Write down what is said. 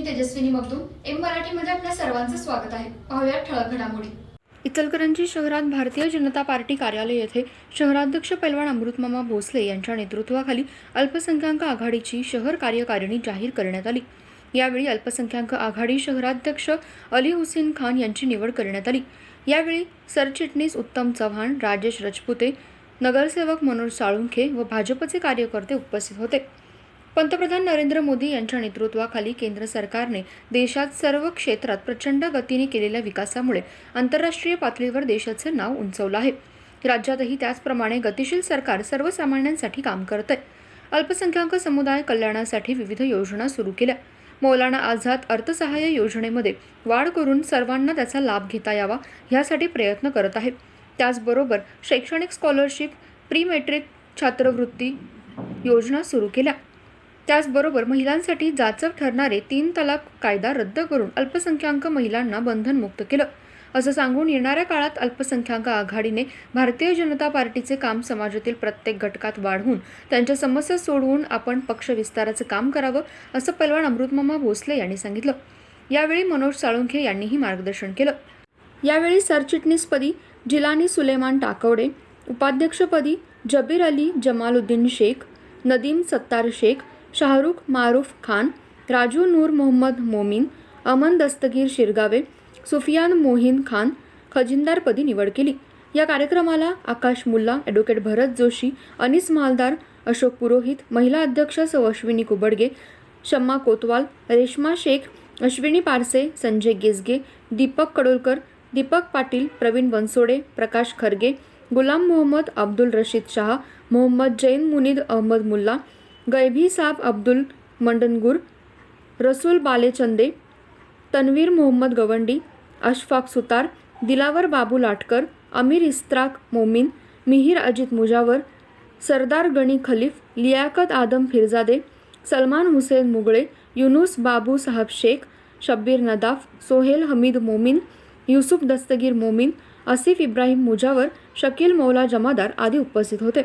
मी Tejaswini Magdum M मराठीमध्ये आपल्या सर्वांचं स्वागत आहे. पाहूया ठळक घडामोडी. इचलकरंजी शहरात भारतीय जनता पार्टी कार्यालय येथे शहराध्यक्ष पैलवान अमृतमामा भोसले यांच्या नेतृत्वाखाली अल्पसंख्याक आघाडीची शहर कार्यकारिणी जाहीर करण्यात आली. यावेळी अल्पसंख्याक आघाडी शहराध्यक्ष अली हुसेन खान यांची निवड करण्यात आली. यावेळी सरचिटणीस उत्तम चव्हाण राजेश रजपुते नगरसेवक मनोज साळुंखे व भाजपचे कार्यकर्ते उपस्थित होते. पंतप्रधान नरेंद्र मोदी यांच्या नेतृत्वाखाली केंद्र सरकारने देशात सर्व क्षेत्रात प्रचंड गतीने केलेल्या विकासामुळे आंतरराष्ट्रीय पातळीवर देशाचे नाव उंचवलं आहे. राज्यातही त्याचप्रमाणे गतिशील सरकार सर्वसामान्यांसाठी काम करत आहे अल्पसंख्याक समुदाय कल्याणासाठी विविध योजना सुरू केल्या. मौलाना आझाद अर्थसहाय्य योजनेमध्ये वाढ करून सर्वांना त्याचा लाभ घेता यावा यासाठी प्रयत्न करत आहे. त्याचबरोबर शैक्षणिक स्कॉलरशिप प्री मेट्रिक छात्रवृत्ती योजना सुरू केल्या. त्याचबरोबर महिलांसाठी जाचक ठरणारे तीन तलाक कायदा रद्द करून अल्पसंख्याक महिलांना बंधनमुक्त केलं. असं सांगून येणाऱ्या काळात अल्पसंख्याक आघाडीने भारतीय जनता पार्टीचे काम समाजातील प्रत्येक घटकात वाढवून त्यांच्या समस्या सोडवून आपण पक्ष विस्ताराचं काम करावं असं पलवान अमृतमामा भोसले यांनी सांगितलं. यावेळी मनोज साळुंखे यांनीही मार्गदर्शन केलं. यावेळी सरचिटणीसपदी जिलानी सुलेमान टाकवडे उपाध्यक्षपदी जबीर अली जमालुद्दीन शेख नदीम सत्तार शेख शाहरुख मारूफ खान राजू नूर मोहम्मद मोमीन अमन दस्तगीर शिरगावे सुफियान मोहीन खान खजिनदारपदी निवड केली. या कार्यक्रमाला आकाश मुल्ला ॲडव्होकेट भरत जोशी अनिस मालदार अशोक पुरोहित महिला अध्यक्ष सौ अश्विनी कुबडगे शम्मा कोतवाल रेश्मा शेख अश्विनी पारसे संजय गेसगे दीपक कडोलकर दीपक पाटील प्रवीण बनसोडे प्रकाश खरगे गुलाम मोहम्मद अब्दुल रशीद शाह मोहम्मद जैन मुनीद अहमद मुल्ला गैभी साब अब्दुल मंडनगुर रसूल बालेचंदे तन्वीर मोहम्मद गवंडी अशफाक सुतार दिलावर बाबू लाटकर अमीर इस्त्राक मोमीन मिहीर अजित मुजावर सरदार गणी खलीफ लियाकत आदम फिरजादे सलमान हुसेन मुगळे युनुस बाबू साहब शेख शब्बीर नदाफ सोहेल हमीद मोमीन युसुफ दस्तगीर मोमीन आसिफ इब्राहिम मुजावर शकील मौला जमादार आदी उपस्थित होते.